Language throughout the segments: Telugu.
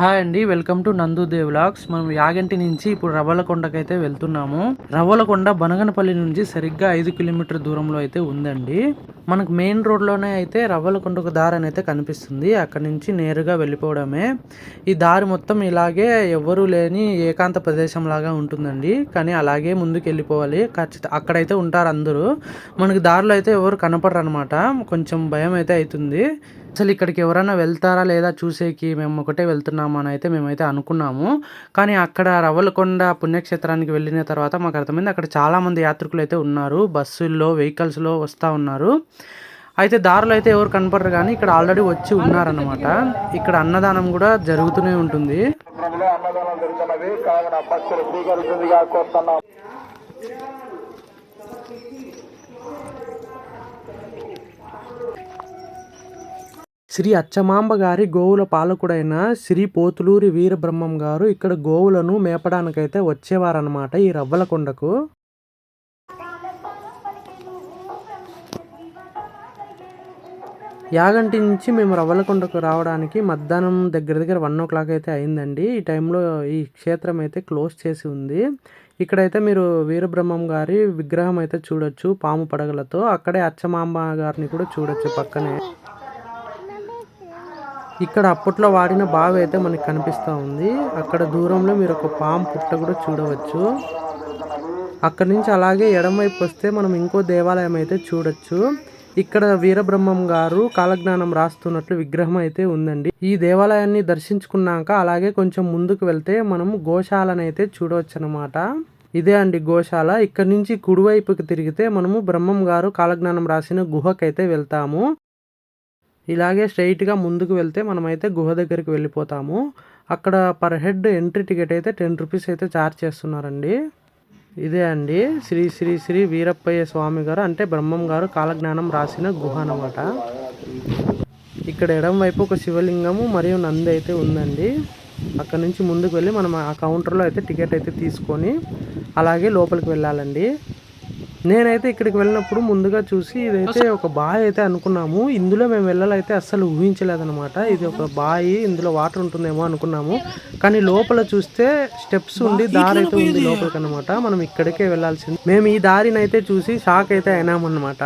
హాయ్ అండి వెల్కమ్ టు నందుదేవ్ వ్లాగ్స్. మనం యాగంటి నుంచి ఇప్పుడు రవ్వలకొండకైతే వెళ్తున్నాము. రవ్వలకొండ బనగనపల్లి నుంచి సరిగ్గా ఐదు కిలోమీటర్ దూరంలో అయితే ఉందండి. మనకు మెయిన్ రోడ్లోనే అయితే రవ్వలకొండకు దారి అని అయితే కనిపిస్తుంది. అక్కడ నుంచి నేరుగా వెళ్ళిపోవడమే. ఈ దారి మొత్తం ఇలాగే ఎవ్వరూ లేని ఏకాంత ప్రదేశం లాగా ఉంటుందండి. కానీ అలాగే ముందుకు వెళ్ళిపోవాలి ఖచ్చితంగా అక్కడైతే ఉంటారు అందరూ. మనకి దారిలో అయితే ఎవరు కనపడరు అనమాట కొంచెం భయం అయితే అవుతుంది. అసలు ఇక్కడికి ఎవరైనా వెళ్తారా లేదా చూసేకి మేము ఒకటే వెళ్తున్నాము అని అయితే మేమైతే అనుకున్నాము. కానీ అక్కడ రవ్వలకొండ పుణ్యక్షేత్రానికి వెళ్ళిన తర్వాత మాకు అర్థమైంది అక్కడ చాలామంది యాత్రికులు అయితే ఉన్నారు. బస్సుల్లో వెహికల్స్లో వస్తూ ఉన్నారు. అయితే దారులు అయితే ఎవరు కనపడరు కానీ ఇక్కడ ఆల్రెడీ వచ్చి ఉన్నారన్నమాట. ఇక్కడ అన్నదానం కూడా జరుగుతూనే ఉంటుంది. అన్నదానం శ్రీ అచ్చమాంబ గారి గోవుల పాలకుడైన శ్రీ పోతులూరి వీరబ్రహ్మం గారు ఇక్కడ గోవులను మేపడానికైతే వచ్చేవారనమాట ఈ రవ్వలకొండకు యాగంటి నుంచి మేము రవ్వలకొండకు రావడానికి మధ్యాహ్నం దగ్గర దగ్గర వన్ ఓ క్లాక్ అయితే అయిందండి. ఈ టైంలో ఈ క్షేత్రం అయితే క్లోజ్ చేసి ఉంది. ఇక్కడైతే మీరు వీరబ్రహ్మం గారి విగ్రహం అయితే చూడొచ్చు పాము పడగలతో. అక్కడే అచ్చమాంబ గారిని కూడా చూడొచ్చు పక్కనే. ఇక్కడ అప్పట్లో వాడిన బావి అయితే మనకి కనిపిస్తూ ఉంది. అక్కడ దూరంలో మీరు ఒక పాము పుట్ట కూడా చూడవచ్చు. అక్కడ నుంచి అలాగే ఎడమవైపు వస్తే మనం ఇంకో దేవాలయం అయితే చూడొచ్చు. ఇక్కడ వీరబ్రహ్మం గారు కాలజ్ఞానం రాస్తున్నట్లు విగ్రహం అయితే ఉందండి. ఈ దేవాలయాన్ని దర్శించుకున్నాక అలాగే కొంచెం ముందుకు వెళ్తే మనం గోశాలను అయితే చూడవచ్చు అనమాట ఇదే అండి గోశాల. ఇక్కడ నుంచి కుడివైపుకి తిరిగితే మనము బ్రహ్మం గారు కాలజ్ఞానం రాసిన గుహకైతే వెళ్తాము. ఇలాగే స్ట్రైట్గా ముందుకు వెళ్తే మనమైతే గుహ దగ్గరికి వెళ్ళిపోతాము. అక్కడ పర్ హెడ్ ఎంట్రీ టికెట్ అయితే టెన్ రూపీస్ అయితే ఛార్జ్ చేస్తున్నారండి. ఇదే అండి. శ్రీ శ్రీ శ్రీ వీరప్పయ్య స్వామి గారు అంటే బ్రహ్మం గారు కాలజ్ఞానం రాసిన గుహ అన్నమాట. ఇక్కడ ఎడం వైపు ఒక శివలింగము మరియు నంది అయితే ఉందండి. అక్కడ నుంచి ముందుకు వెళ్ళి మనం ఆ కౌంటర్లో అయితే టికెట్ అయితే తీసుకొని అలాగే లోపలికి వెళ్ళాలండి. నేనైతే ఇక్కడికి వెళ్ళినప్పుడు ముందుగా చూసి ఇదైతే ఒక బావి అయితే అనుకున్నాము. ఇందులో మేము వెళ్ళాలైతే అస్సలు ఊహించలేదన్నమాట. ఇది ఒక బావి ఇందులో వాటర్ ఉంటుందేమో అనుకున్నాము. కానీ లోపల చూస్తే స్టెప్స్ ఉండి దారి అయితే ఉంది లోపలికి అనమాట మనం ఇక్కడికే వెళ్ళాల్సింది. మేము ఈ దారిని అయితే చూసి షాక్ అయితే అయినామన్నమాట.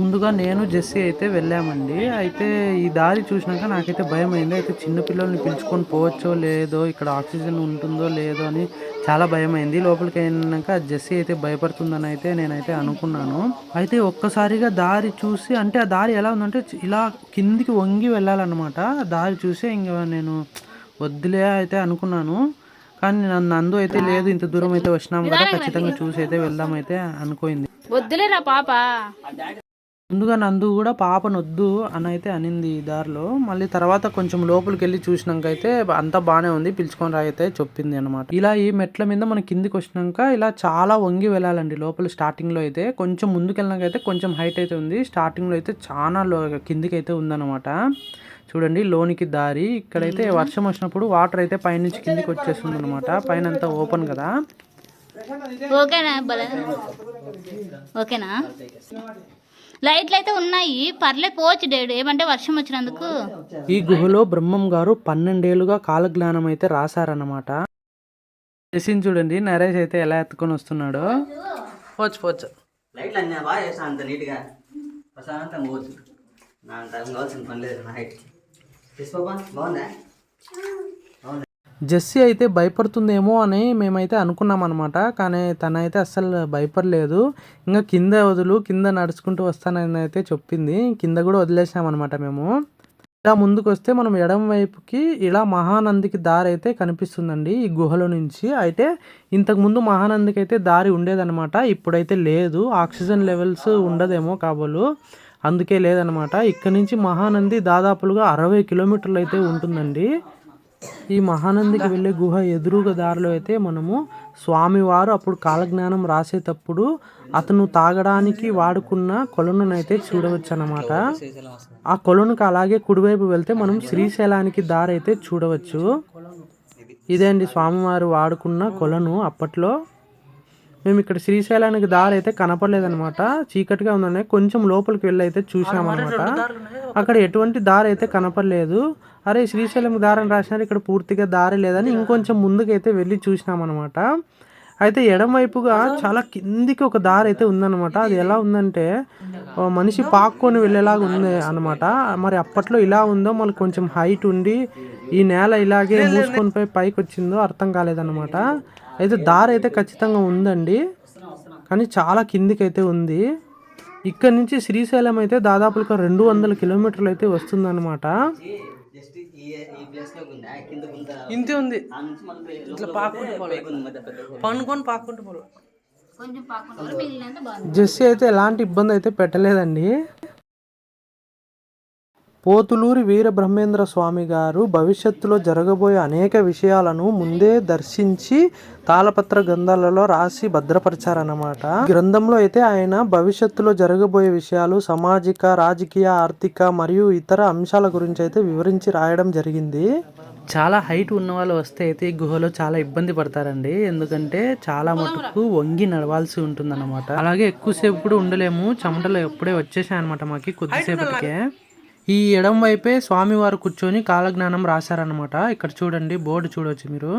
ముందుగా నేను జెస్సీ అయితే వెళ్ళామండి. అయితే ఈ దారి చూసినాక నాకైతే భయం అయింది అయితే చిన్నపిల్లల్ని పిలుచుకొని పోవచ్చో లేదో ఇక్కడ ఆక్సిజన్ ఉంటుందో లేదో అని చాలా భయం అయింది లోపలికి అయినాక జెస్సీ అయితే భయపడుతుందని అయితే నేనైతే అనుకున్నాను. అయితే ఒక్కసారిగా దారి చూసి అంటే ఆ దారి ఎలా ఉందంటే ఇలా కిందికి వంగి వెళ్ళాలన్నమాట. దారి చూసి ఇంకా నేను వద్దులే అయితే అనుకున్నాను. కానీ నన్ను నందు అయితే లేదు ఇంత దూరం అయితే వచ్చినాం కదా ఖచ్చితంగా చూసి అయితే వెళ్దాం అయితే అనుకోయింది. వద్దులేరా పాప? ముందుగా నందు కూడా పాపను వద్దు అని అయితే అనింది దారిలో. మళ్ళీ తర్వాత కొంచెం లోపలికి వెళ్ళి చూసినాక అయితే అంతా బాగానే ఉంది పిలుచుకొని రా అయితే చెప్పింది అనమాట ఇలా ఈ మెట్ల మీద మనం కిందికి వచ్చినాక ఇలా చాలా వంగి వెళ్ళాలండి లోపల స్టార్టింగ్లో అయితే. కొంచెం ముందుకు వెళ్ళినాక అయితే కొంచెం హైట్ అయితే ఉంది స్టార్టింగ్లో అయితే చాలా లో కిందికి అయితే ఉందన్నమాట. చూడండి లోనికి దారి ఇక్కడైతే వర్షం వచ్చినప్పుడు వాటర్ అయితే పైనుంచి కిందికి వచ్చేస్తుంది అనమాట పైన అంతా ఓపెన్ కదా. ఓకేనా ఓకేనా? లైట్లు అయితే ఉన్నాయి. పర్లేదు పోవచ్చు డేడు. ఏమంటే వర్షం వచ్చినందుకు. ఈ గుహలో బ్రహ్మం గారు పన్నెండేళ్ళుగా కాలజ్ఞానం అయితే రాశారన్నమాట. చేసింది చూడండి. నరేష్ అయితే ఎలా ఎత్తుకొని వస్తున్నాడో. పోచ్చు పోచ్చు లైట్లు అన్నీ బాగా చేసాను అంత నీట్గా. ప్రశాంతంగా పోవచ్చు. నా అంత కావాల్సిన పని లేదు. నా హైట్ తీసుకోపా బాగుందా? జెస్సీ అయితే భయపడుతుందేమో అని మేమైతే అనుకున్నాం అనమాట కానీ తనైతే అస్సలు భయపడలేదు. ఇంకా కింద వదులు కింద నడుచుకుంటూ వస్తానని అయితే చెప్పింది. కింద కూడా వదిలేసామన్నమాట మేము. ఇలా ముందుకు వస్తే మనం ఎడం వైపుకి ఇలా మహానందికి దారి అయితే కనిపిస్తుందండి ఈ గుహలో నుంచి. అయితే ఇంతకుముందు మహానందికి అయితే దారి ఉండేదన్నమాట. ఇప్పుడైతే లేదు. ఆక్సిజన్ లెవెల్స్ ఉండదేమో కాబోలు. అందుకే లేదనమాట ఇక్కడ నుంచి మహానంది దాదాపులుగా అరవై కిలోమీటర్లు అయితే ఉంటుందండి. ఈ మహానందికి వెళ్ళే గుహ ఎదురుగా దారిలో అయితే మనము స్వామివారు అప్పుడు కాలజ్ఞానం రాసేటప్పుడు అతను తాగడానికి వాడుకున్న కొలనునైతే అయితే చూడవచ్చు అనమాట ఆ కొలనుకి అలాగే కుడివైపు వెళ్తే మనం శ్రీశైలానికి దారి అయితే చూడవచ్చు. ఇదే అండి స్వామివారు వాడుకున్న కొలను అప్పట్లో. మేము ఇక్కడ శ్రీశైలానికి దారి అయితే కనపడలేదన్నమాట. చీకటిగా ఉందని కొంచెం లోపలికి వెళ్ళి అయితే చూసామన్నమాట. అక్కడ ఎటువంటి దారి అయితే కనపడలేదు. అరే శ్రీశైలం దారి అని రాసినారు. ఇక్కడ పూర్తిగా దారి లేదని ఇంకొంచెం ముందుకైతే వెళ్ళి చూసినామన్నమాట. అయితే ఎడం వైపుగా చాలా కిందికి ఒక దారి అయితే ఉందన్నమాట. అది ఎలా ఉందంటే ఓ మనిషి పాక్కొని వెళ్ళేలాగా ఉంది అన్నమాట. మరి అప్పట్లో ఇలా ఉందో మళ్ళీ కొంచెం హైట్ ఉండి ఈ నేల ఇలాగే మూసుకొని పోయి పైకి వచ్చిందో అర్థం కాలేదన్నమాట. అయితే దారి అయితే ఖచ్చితంగా ఉందండి. కానీ చాలా కిందికి అయితే ఉంది. ఇక్కడ నుంచి శ్రీశైలం అయితే దాదాపుగా రెండు వందల కిలోమీటర్లు అయితే వస్తుందన్నమాట. ఇంతే ఉంది. ఇట్లా జెస్సీ అయితే ఎలాంటి ఇబ్బంది అయితే పెట్టలేదండి. పోతులూరి వీరబ్రహ్మేంద్ర స్వామి గారు భవిష్యత్తులో జరగబోయే అనేక విషయాలను ముందే దర్శించి తాళపత్ర గ్రంథాలలో రాసి భద్రపరిచారన్నమాట. ఈ గ్రంథంలో అయితే ఆయన భవిష్యత్తులో జరగబోయే విషయాలు సామాజిక రాజకీయ ఆర్థిక మరియు ఇతర అంశాల గురించి అయితే వివరించి రాయడం జరిగింది. చాలా హైట్ ఉన్న వాళ్ళు వస్తే అయితే ఈ గుహలో చాలా ఇబ్బంది పడతారండి. ఎందుకంటే చాలా మటుకు వంగి నడవాల్సి ఉంటుందన్నమాట. అలాగే ఎక్కువసేపు కూడా ఉండలేము. చెమటలు ఎప్పుడే వచ్చేసాయి అనమాట మాకి కొద్దిసేపటికే. ఈ ఎడం వైపే స్వామివారు కూర్చొని కాలజ్ఞానం రాశారనమాట ఇక్కడ చూడండి బోర్డు చూడవచ్చు మీరు.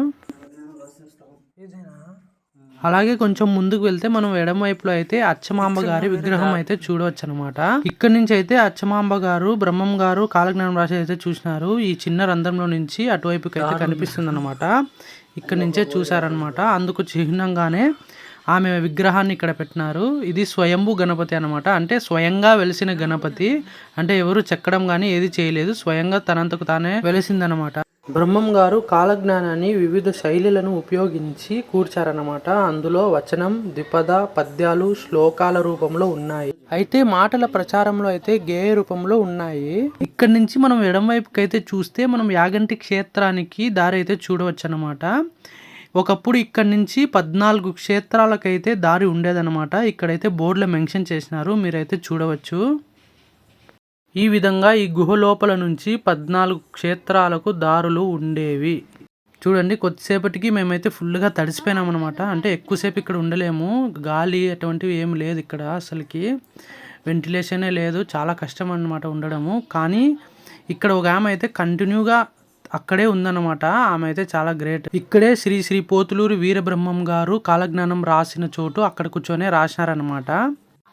అలాగే కొంచెం ముందుకు వెళ్తే మనం ఎడం వైపులో అయితే అచ్చమాంబ గారి విగ్రహం అయితే చూడవచ్చు అనమాట ఇక్కడ నుంచి అయితే అచ్చమాంబ గారు బ్రహ్మం గారు కాలజ్ఞానం రాశి అయితే చూసినారు. ఈ చిన్న రంధ్రంలో నుంచి అటువైపుకి అయితే కనిపిస్తుంది అనమాట ఇక్కడ నుంచే చూసారనమాట అందుకు చిహ్నంగానే ఆమె విగ్రహాన్ని ఇక్కడ పెట్టినారు. ఇది స్వయంభూ గణపతి అనమాట అంటే స్వయంగా వెలిసిన గణపతి. అంటే ఎవరు చెక్కడం కానీ ఏది చేయలేదు. స్వయంగా తనంతకు తానే వెలిసిందనమాట బ్రహ్మం గారు కాలజ్ఞానాన్ని వివిధ శైలులను ఉపయోగించి కూర్చారన్నమాట. అందులో వచనం ద్విపద పద్యాలు శ్లోకాల రూపంలో ఉన్నాయి. అయితే మాటల ప్రచారంలో అయితే గేయ రూపంలో ఉన్నాయి. ఇక్కడి నుంచి మనం ఎడం వైపుకైతే చూస్తే మనం యాగంటి క్షేత్రానికి దారి అయితే చూడవచ్చు అనమాట ఒకప్పుడు ఇక్కడ నుంచి పద్నాలుగు క్షేత్రాలకైతే దారి ఉండేదన్నమాట. ఇక్కడైతే బోర్డులో మెన్షన్ చేసినారు. మీరైతే చూడవచ్చు. ఈ విధంగా ఈ గుహ లోపల నుంచి పద్నాలుగు క్షేత్రాలకు దారులు ఉండేవి. చూడండి కొద్దిసేపటికి మేమైతే ఫుల్గా తడిసిపోయినాం అనమాట అంటే ఎక్కువసేపు ఇక్కడ ఉండలేము. గాలి అటువంటివి ఏమి లేదు ఇక్కడ అసలుకి. వెంటిలేషనే లేదు. చాలా కష్టం అన్నమాట ఉండడము. కానీ ఇక్కడ ఒక ఆమె అయితే కంటిన్యూగా అక్కడే ఉందన్నమాట. ఆమె అయితే చాలా గ్రేట్. ఇక్కడే శ్రీ శ్రీ పోతులూరు వీరబ్రహ్మం గారు కాలజ్ఞానం రాసిన చోటు అక్కడ కూర్చొనే రాసినారనమాట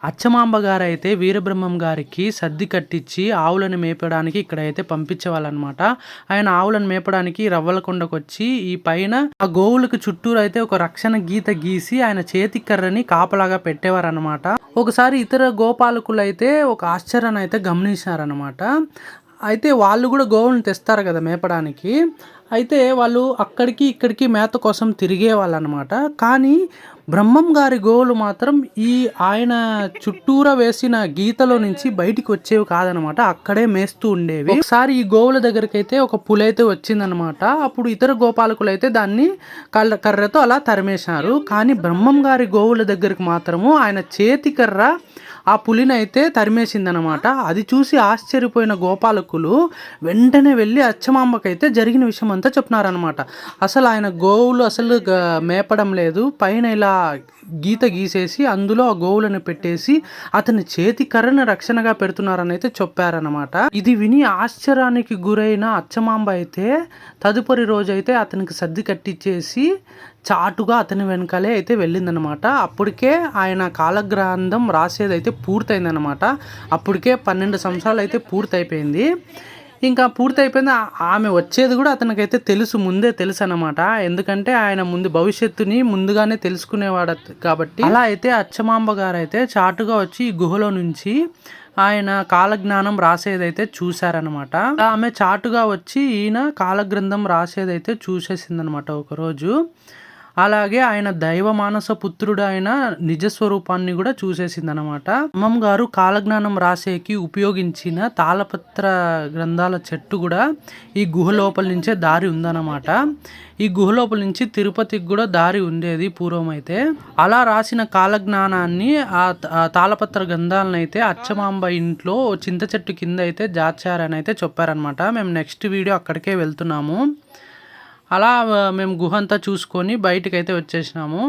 అచ్చమాంబ గారు అయితే వీరబ్రహ్మం గారికి సర్ది కట్టించి ఆవులను మేపడానికి ఇక్కడైతే పంపించేవాళ్ళనమాట ఆయన ఆవులను మేపడానికి రవ్వలకొండకు వచ్చి ఈ పైన ఆ గోవులకు చుట్టూరు అయితే ఒక రక్షణ గీత గీసి ఆయన చేతి కర్రని కాపలాగా పెట్టేవారనమాట ఒకసారి ఇతర గోపాలకులు అయితే ఒక ఆశ్చర్యాన్ని అయితే గమనించారనమాట అయితే వాళ్ళు కూడా గోవులను తెస్తారు కదా మేపడానికి. అయితే వాళ్ళు అక్కడికి ఇక్కడికి మేత కోసం తిరిగేవాళ్ళు అనమాట కానీ బ్రహ్మం గారి గోవులు మాత్రం ఈ ఆయన చుట్టూరా వేసిన గీతలో నుంచి బయటికి వచ్చేవి కాదనమాట. అక్కడే మేస్తూ ఉండేవి. ఒకసారి ఈ గోవుల దగ్గరికి అయితే ఒక పులి అయితే వచ్చిందనమాట. అప్పుడు ఇతర గోపాలకులు అయితే దాన్ని కళ్ళ కర్రతో అలా తరిమేశారు. కానీ బ్రహ్మం గారి గోవుల దగ్గరికి మాత్రము ఆయన చేతి కర్ర ఆ పులిని అయితే తరిమేసిందనమాట. అది చూసి ఆశ్చర్యపోయిన గోపాలకులు వెంటనే వెళ్ళి అచ్చమాంబకైతే జరిగిన విషయం అంతా చెప్తున్నారనమాట అసలు ఆయన గోవులు అసలు మేపడం లేదు. పైన ఇలా గీత గీసేసి అందులో ఆ గోవులను పెట్టేసి అతని చేతి కర్రను రక్షణగా పెడుతున్నారని అయితే చెప్పారనమాట. ఇది విని ఆశ్చర్యానికి గురైన అచ్చమాంబ అయితే తదుపరి రోజు అయితే అతనికి సర్ది కట్టించేసి చాటుగా అతని వెనకాలే అయితే వెళ్ళిందనమాట అప్పటికే ఆయన కాలగ్రంథం రాసేది అయితే పూర్తయిందనమాట అప్పటికే పన్నెండు సంవత్సరాలు అయితే పూర్తయిపోయింది. ఇంకా పూర్తయిపోయింది. ఆమె వచ్చేది కూడా అతనికైతే తెలుసు ముందే తెలుసు అనమాట ఎందుకంటే ఆయన ముందు భవిష్యత్తుని ముందుగానే తెలుసుకునేవాడు కాబట్టి. అలా అయితే అచ్చమాంబ గారు అయితే చాటుగా వచ్చి ఈ గుహలో నుంచి ఆయన కాలజ్ఞానం రాసేదైతే చూశారనమాట ఆమె చాటుగా వచ్చి ఈయన కాలగ్రంథం రాసేదైతే చూసేసిందనమాట ఒకరోజు. అలాగే ఆయన దైవ మానస పుత్రుడు ఆయన నిజ స్వరూపాన్ని కూడా చూసేసిందనమాట అమ్మమ్మ గారు కాలజ్ఞానం రాసేకి ఉపయోగించిన తాళపత్ర గ్రంథాల చెట్టు కూడా ఈ గుహ లోపల నుంచే దారి ఉందన్నమాట. ఈ గుహ లోపల నుంచి తిరుపతికి కూడా దారి ఉండేది పూర్వం అయితే. అలా రాసిన కాలజ్ఞానాన్ని ఆ ఆ తాళపత్ర గ్రంథాలను అయితే అచ్చమాంబ ఇంట్లో చింత చెట్టు కింద అయితే జాచారని అయితే చెప్పారనమాట మేము నెక్స్ట్ వీడియో అక్కడికే వెళ్తున్నాము. అలా మేము గుహ అంతా చూసుకొని బయటకు అయితే వచ్చేసినాము.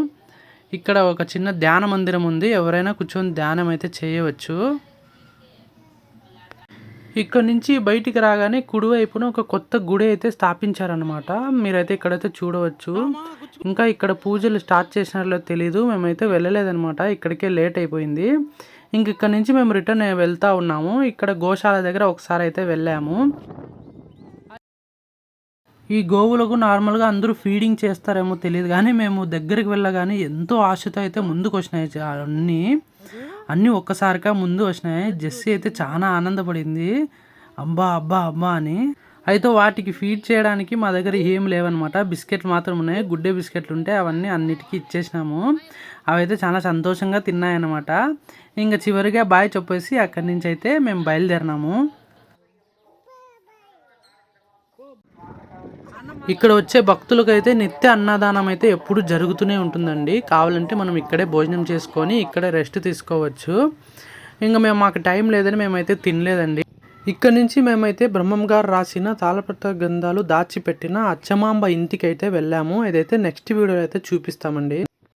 ఇక్కడ ఒక చిన్న ధ్యాన మందిరం ఉంది. ఎవరైనా కూర్చొని ధ్యానం అయితే చేయవచ్చు. ఇక్కడ నుంచి బయటికి రాగానే కుడివైపున ఒక కొత్త గుడి అయితే స్థాపించారనమాట మీరైతే ఇక్కడైతే చూడవచ్చు. ఇంకా ఇక్కడ పూజలు స్టార్ట్ చేసినట్లు తెలీదు. మేమైతే వెళ్ళలేదనమాట ఇక్కడికే లేట్ అయిపోయింది. ఇంక ఇక్కడ నుంచి మేము రిటర్న్ వెళ్తా ఉన్నాము. ఇక్కడ గోశాల దగ్గర ఒకసారి అయితే వెళ్ళాము. ఈ గోవులకు నార్మల్గా అందరూ ఫీడింగ్ చేస్తారేమో తెలియదు కానీ మేము దగ్గరికి వెళ్ళగానే ఎంతో ఆశతో అయితే ముందుకు వచ్చినాయి. అన్నీ అన్నీ ఒక్కసారిగా ముందు వచ్చినాయి. జెస్సీ అయితే చాలా ఆనందపడింది. అబ్బా అబ్బా అబ్బా అని. అయితే వాటికి ఫీడ్ చేయడానికి మా దగ్గర ఏం లేవన్నమాట. బిస్కెట్లు మాత్రం ఉన్నాయి. గుడ్డే బిస్కెట్లు ఉంటే అవన్నీ అన్నిటికీ ఇచ్చేసినాము. అవైతే చాలా సంతోషంగా తిన్నాయన్నమాట. ఇంకా చివరిగా బాయ్ చెప్పేసి అక్కడి నుంచి అయితే మేము బయలుదేరినాము. ఇక్కడ వచ్చే భక్తులకైతే నిత్య అన్నదానం అయితే ఎప్పుడు జరుగుతూనే ఉంటుందండి. కావాలంటే మనం ఇక్కడే భోజనం చేసుకొని ఇక్కడే రెస్ట్ తీసుకోవచ్చు. ఇంకా మేము మాకు టైం లేదని మేమైతే తినలేదండి. ఇక్కడ నుంచి మేమైతే బ్రహ్మం గారు రాసిన తాళపత్ర గ్రంథాలు దాచిపెట్టిన అచ్చమాంబ ఇంటికి అయితే వెళ్ళాము. ఇదైతే నెక్స్ట్ వీడియోలో అయితే చూపిస్తామండి.